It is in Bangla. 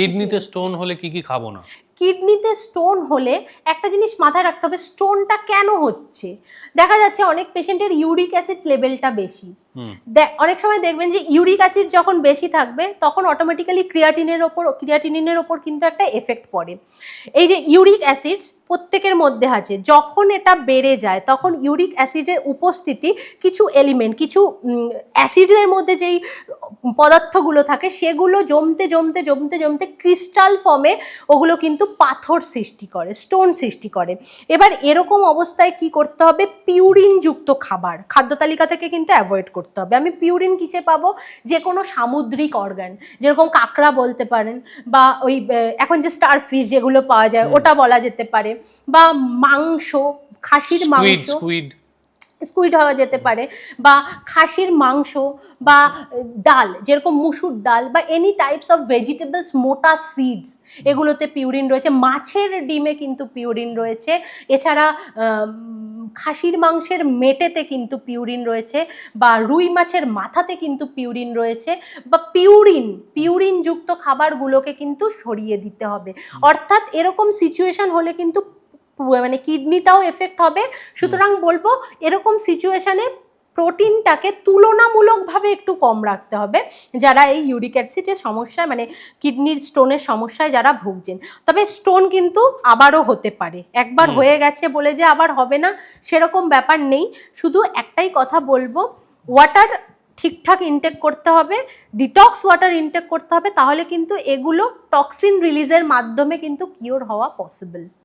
কিডনিতে স্টোন হলে কি কি খাব না? কিডনিতে স্টোন হলে একটা জিনিস মাথায় রাখতে হবে স্টোনটা কেন হচ্ছে? দেখা যাচ্ছে অনেক পেশেন্টের ইউরিক অ্যাসিড লেভেলটা বেশি। অনেক সময় দেখবেন যে ইউরিক অ্যাসিড যখন বেশি থাকবে তখন অটোমেটিক্যালি ক্রিয়াটিনের ওপর ক্রিয়াটিনিনের ওপর কিন্তু একটা এফেক্ট পড়ে। এই যে ইউরিক অ্যাসিড প্রত্যেকের মধ্যে আছে যখন এটা বেড়ে যায় তখন ইউরিক অ্যাসিডের উপস্থিতি কিছু এলিমেন্ট কিছু অ্যাসিডের মধ্যে যেই পদার্থগুলো থাকে সেগুলো জমতে জমতে জমতে জমতে ক্রিস্টাল ফর্মে ওগুলো কিন্তু পাথর সৃষ্টি করে স্টোন সৃষ্টি করে। এবার এরকম অবস্থায় কি করতে হবে? পিউরিনযুক্ত খাবার খাদ্য তালিকা থেকে কিন্তু অ্যাভয়েড করতে হবে। আমি পিউরিন কিসে পাবো? যে কোনো সামুদ্রিক অর্গান যেরকম কাঁকড়া বলতে পারেন বা ওই এখন যে স্টার ফিশ যেগুলো পাওয়া যায় ওটা বলা যেতে পারে বা মাংস খাসির মাংস। স্কুইড হওয়া যেতে পারে বা খাসির মাংস বা ডাল যেরকম মুসুর ডাল বা এনি টাইপস অফ ভেজিটেবলস মোটা সিডস এগুলোতে পিউরিন রয়েছে। মাছের ডিমে কিন্তু পিউরিন রয়েছে। এছাড়া খাসির মাংসের মেটেতে কিন্তু পিউরিন রয়েছে বা রুই মাছের মাথাতে কিন্তু পিউরিন রয়েছে বা পিউরিন পিউরিনযুক্ত খাবারগুলোকে কিন্তু সরিয়ে দিতে হবে। অর্থাৎ এরকম সিচুয়েশন হলে কিন্তু মানে কিডনিটাও এফেক্ট হবে। সুতরাং বলব এরকম সিচুয়েশানে প্রোটিনটাকে তুলনামূলকভাবে একটু কম রাখতে হবে। যারা এই ইউরিক অ্যাসিডের সমস্যায় মানে কিডনির স্টোনের সমস্যায় যারা ভুগছেন। তবে স্টোন কিন্তু আবারও হতে পারে। একবার হয়ে গেছে বলে যে আবার হবে না সেরকম ব্যাপার নেই। শুধু একটাই কথা বলব ওয়াটার ঠিকঠাক ইনটেক করতে হবে ডিটক্স ওয়াটার ইনটেক করতে হবে তাহলে কিন্তু এগুলো টক্সিন রিলিজের মাধ্যমে কিন্তু কিওর হওয়া পসিবল